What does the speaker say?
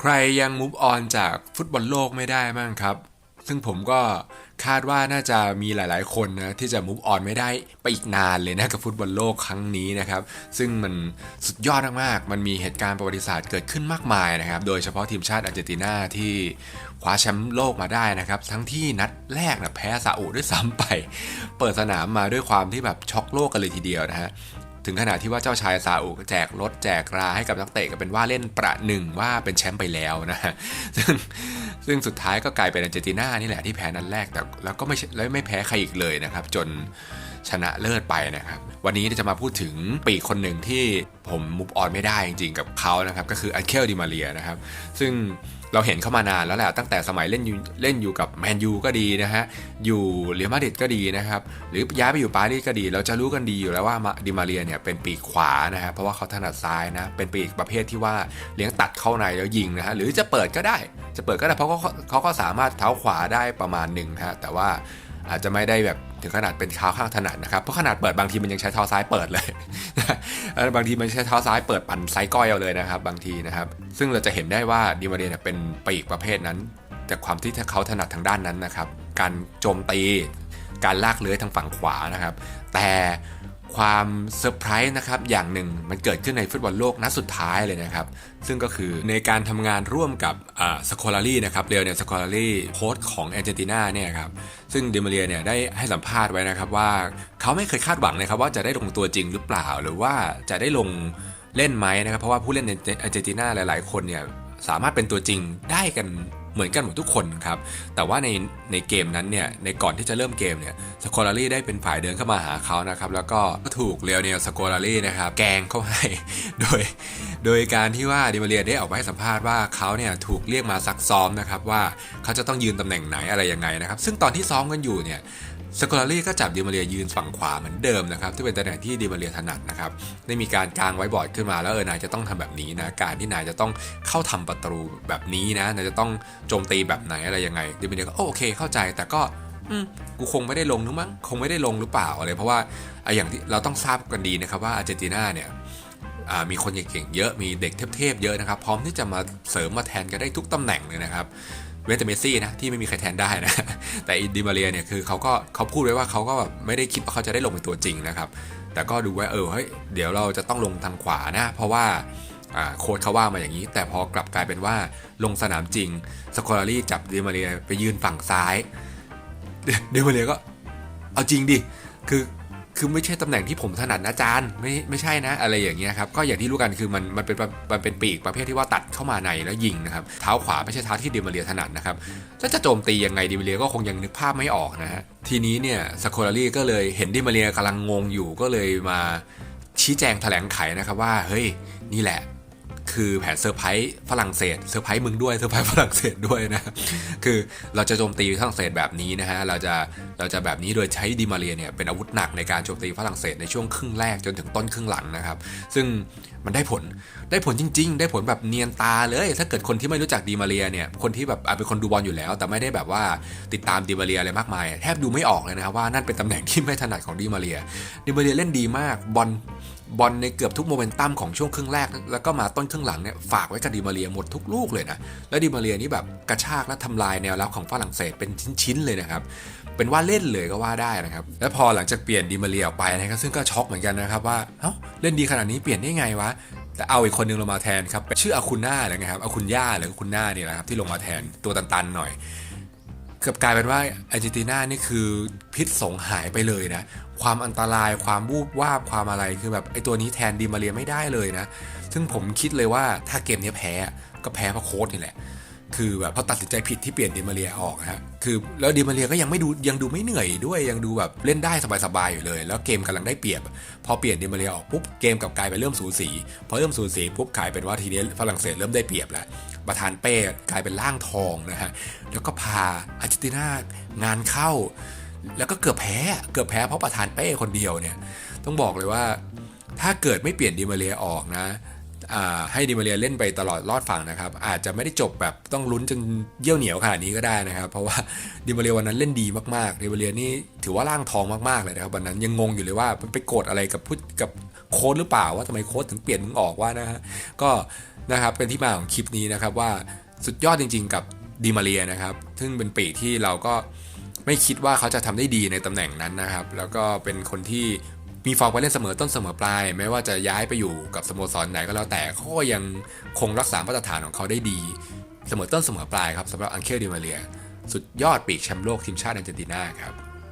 ใครยังมูฟออนจากฟุตบอลโลกไม่ได้บ้างครับ ซึ่งผมก็คาดว่าน่าจะมีหลาย ๆ คนนะที่จะมูฟออนไม่ได้ไปอีกนานเลยนะกับฟุตบอลโลกครั้งนี้นะครับ ซึ่งมันสุดยอดมากๆ มันมีเหตุการณ์ประวัติศาสตร์เกิดขึ้นมากมายนะครับ โดยเฉพาะทีมชาติอาร์เจนตินาที่คว้าแชมป์โลกมาได้นะครับ ทั้งที่นัดแรกนะแพ้ซาอุด้วยซ้ำไป เปิดสนามมาด้วยความที่แบบช็อกโลกกันเลยทีเดียวนะฮะ ถึงขนาดที่ว่าเจ้าชายซาอุแจกรถแจกราให้กับนักเตะก็เป็นว่าเล่นประหนึ่งว่าเป็นแชมป์ไปแล้วนะฮะซึ่งซึ่งสุดท้ายก็กลายเป็นอาร์เจนตินานี่แหละที่แพ้นัดแรกแต่แล้วก็ไม่แล้วไม่แพ้ใครอีกเลยนะครับ จนชนะเลิศไปนะครับ วันนี้จะมาพูดถึงปีคนหนึ่งที่ผมมุฟออนไม่ได้จริงๆกับเขานะครับ ก็คืออันเคลดิมาเรียนะครับ ซึ่ง เราเห็นเข้ามานานแล้วแหละตั้งแต่สมัยเล่นอยู่เล่นอยู่กับแมนยูก็ดีนะฮะอยู่เรอัลมาดริดก็ดีนะครับหรือย้ายไปอยู่ปารีสก็ดี เราจะรู้กันดีอยู่แล้วว่าดิมาเรียเนี่ยเป็นปีกขวานะฮะเพราะว่าเขาถนัดซ้ายนะเป็นปีกประเภทที่ว่าเลี้ยงตัดเข้าในแล้วยิงนะฮะหรือจะเปิดก็ได้ จะเปิดก็ได้เพราะเขาเขาก็สามารถเท้าขวาได้ประมาณหนึ่งนะฮะแต่ว่าอาจจะไม่ได้แบบ ถึงขนาดเป็นเท้าข้างถนัดนะครับ เพราะขนาดเปิดบางทีมันยังใช้เท้าซ้ายเปิดเลย บางทีมันใช้เท้าซ้ายเปิดปั่นไซส์ก้อยเอาเลยนะครับ บางทีนะครับ ซึ่งเราจะเห็นได้ว่าดิมาเรียเนี่ยเป็นปีกประเภทนั้น แต่ความที่เขาถนัดทางด้านนั้นนะครับ การโจมตี การลากเลื้อยทางฝั่งขวานะครับ แต่ ความเซอร์ไพรส์นะครับอย่างหนึ่งมันเกิดขึ้นในฟุตบอลโลกนัดสุดท้ายเลยนะครับ ซึ่งก็คือในการทำงานร่วมกับสโคลารีนะครับเรียวเนี่ยสโคลารีโค้ชของอาร์เจนตินาเนี่ยครับซึ่งเดมเรียเนี่ยได้ให้สัมภาษณ์ไว้นะครับว่าเขาไม่เคยคาดหวังนะครับว่าจะได้ลงตัวจริงหรือเปล่า หรือว่าจะได้ลงเล่นไหมนะครับเพราะว่าผู้เล่นในอาร์เจนตินาหลาย ๆ คนเนี่ยสามารถเป็นตัวจริงได้กัน เหมือนกันหมดทุกคนครับแต่ว่าในในเกมนั้นเนี่ยในก่อนที่จะเริ่มเกมเนี่ยสโคลารี่ได้เป็นฝ่ายเดินเข้ามาหาเขานะครับแล้วก็ถูกเรียวเนียสโคลารี่นะครับแกงเข้าให้โดย โดยการที่ว่าดิมาเรียได้ออกมาให้สัมภาษณ์ว่าเขาเนี่ยถูกเรียกมาซักซ้อมนะครับว่าเขาจะต้องยืนตำแหน่งไหนอะไรยังไงนะครับ ซึ่งตอนที่ซ้อมกันอยู่เนี่ย สโคลารีก็จับดิมาเรียยืนฝั่งขวาเหมือนเดิมนะครับที่เป็นตำแหน่งที่ดิมาเรียถนัดนะครับได้มีการกางไว้บอร์ดขึ้นมาแล้วเออนายจะต้องทำแบบนี้นะการที่นายจะต้องเข้าทำประตูแบบนี้นะนายจะต้องโจมตีแบบไหนอะไรยังไงดิมาเรียก็โอเคเข้าใจแต่ก็อืมกูคงไม่ได้ลงนึกมั้งคงไม่ได้ลงหรือเปล่าอะไรเพราะว่าอย่างที่เราต้องทราบกันดีนะครับว่าอาร์เจนตินาเนี่ย มีคนเก่งๆเยอะมีเด็กเทพๆเยอะนะครับ พร้อมที่จะมาเสริมมาแทนกันได้ทุกตำแหน่งเลยนะครับเวนเตเมซี่นะที่ไม่มีใครแทนได้นะ แต่อินดิมาเรียเนี่ยคือเขาก็เขาพูดไว้ว่าเขาก็แบบไม่ได้คิดว่าเขาจะได้ลงเป็นตัวจริงนะครับ แต่ก็ดูไว้เออเฮ้ยเดี๋ยวเราจะต้องลงทางขวานะ เพราะว่าโค้ดเขาว่ามาอย่างนี้ แต่พอกลับกลายเป็นว่าลงสนามจริงสโคลารีจับดิมาเรียไปยืนฝั่งซ้ายดิมาเรียก็เอาจริงดิคือ คือไม่ใช่ตำแหน่งที่ผมถนัดนะจานไม่ไม่ใช่นะ อะไรอย่างเงี้ยครับก็อย่างที่รู้กันคือมันมันเป็นมันเป็นปีกประเภทที่ว่าตัดเข้ามาในแล้วยิงนะครับเท้าขวาไม่ใช่เท้าที่ดิมาเรียถนัดนะครับถ้าจะโจมตียังไงดิมาเรียก็คงยังนึกภาพไม่ออกนะฮะทีนี้เนี่ยสโคลารีก็เลยเห็นดิมาเรียกำลังงงอยู่ก็เลยมาชี้แจงแถลงไขนะครับว่าเฮ้ยนี่แหละ คือแผนเซอร์ไพรส์ฝรั่งเศสเซอร์ไพรส์มึงด้วยเซอร์ไพรส์ฝรั่งเศสด้วยนะ คือเราจะโจมตีฝรั่งเศสแบบนี้นะฮะ เราจะเราจะแบบนี้โดยใช้ดิมาเรียเนี่ยเป็นอาวุธหนักในการโจมตีฝรั่งเศสในช่วงครึ่งแรกจนถึงต้นครึ่งหลังนะครับ ซึ่งมันได้ผลได้ผลจริง ๆ ได้ผลแบบเนียนตาเลย ถ้าเกิดคนที่ไม่รู้จักดิมาเรียเนี่ยคนที่แบบอาจเป็นคนดูบอลอยู่แล้ว แต่ไม่ได้แบบว่าติดตามดิมาเรียอะไรมากมาย แทบดูไม่ออกเลยนะครับว่านั่นเป็นตำแหน่งที่ไม่ถนัดของดิมาเรียดิมาเรียเล่นดีมากบอล บอลในเกือบทุกโมเมนตัมของช่วงครึ่งแรก แล้วก็มาต้นครึ่งหลังเนี่ยฝากไว้กับดิมาเรียหมดทุกลูกเลยนะ แล้วดิมาเรียนี่แบบกระชากและทำลายแนวรับของฝรั่งเศสเป็นชิ้นๆเลยนะครับ เป็นว่าเล่นเลยก็ว่าได้นะครับ แล้วพอหลังจากเปลี่ยนดิมาเรียออกไปนะครับซึ่งก็ช็อกเหมือนกันนะครับว่าเอ้าเล่นดีขนาดนี้เปลี่ยนได้ไงวะแต่เอาอีกคนนึงลงมาแทนครับชื่ออาคุณน่าเลยนะครับอาคุณย่าหรือคุณน่านี่แหละครับที่ลงมาแทนตัวตันๆหน่อย เกือบกลายเป็นว่าอาร์เจนตินานี่คือพิษสงหายไปเลยนะ ความอันตรายความบูบวาบความอะไรคือแบบไอตัวนี้แทนดีมาเรียไม่ได้เลยนะ ซึ่งผมคิดเลยว่าถ้าเกมนี้แพ้ก็แพ้เพราะโค้ดนี่แหละ คือแบบพอตัดสินใจผิดที่เปลี่ยนดิมาเรียออกฮะคือแล้วดิมาเรียก็ยังไม่ดูยังดูไม่เหนื่อยด้วยยังดูแบบเล่นได้สบายๆอยู่เลย แล้วเกมกำลังได้เปรียบ พอเปลี่ยนดิมาเรียออกปุ๊บเกมกับกลายเป็นเริ่มสูสีพอเริ่มสูสีปุ๊บกลายเป็นว่าทีนี้ฝรั่งเศสเริ่มได้เปรียบแล้วประธานเป้กลายเป็นร่างทองนะฮะแล้วก็พาอาร์เจนตินางานเข้า แล้วก็เกือบแพ้เกือบแพ้เพราะประธานเป้คนเดียวเนี่ยต้องบอกเลยว่าถ้าเกิดไม่เปลี่ยนดิมาเรียออกนะ ให้ดิมาเรียเล่นไปตลอดรอดฝั่งนะครับ อาจจะไม่ได้จบแบบต้องลุ้นจนเยี่ยวเหนียวขนาดนี้ก็ได้นะครับ เพราะว่าดิมาเรียวันนั้นเล่นดีมากๆดิมาเรียนี่ถือว่าร่างทองมากๆเลยนะครับวันนั้นยังงงอยู่เลยว่ามันไปโกรธอะไรกับผู้กับโค้ชหรือเปล่าว่าทำไมโค้ชถึงเปลี่ยนมึงออกว่านะฮะก็นะครับเป็นที่มาของคลิปนี้นะครับว่าสุดยอดจริง ๆ กับดิมาเรียนะครับ ซึ่งเป็นปีที่เราก็ไม่คิดว่าเขาจะทำได้ดีในตำแหน่งนั้นนะครับ แล้วก็เป็นคนที่ มีฟอร์มการเล่นเสมอต้นเสมอปลายแม้ว่าจะย้ายไปอยู่กับสโมสรไหนก็แล้วแต่เขาก็ยังคงรักษามาตรฐานของเขาได้ดี เสมอต้นเสมอปลายครับสำหรับอังเคลดิมาเรีย สุดยอดปีกแชมป์โลกทีมชาติอาร์เจนตินาครับ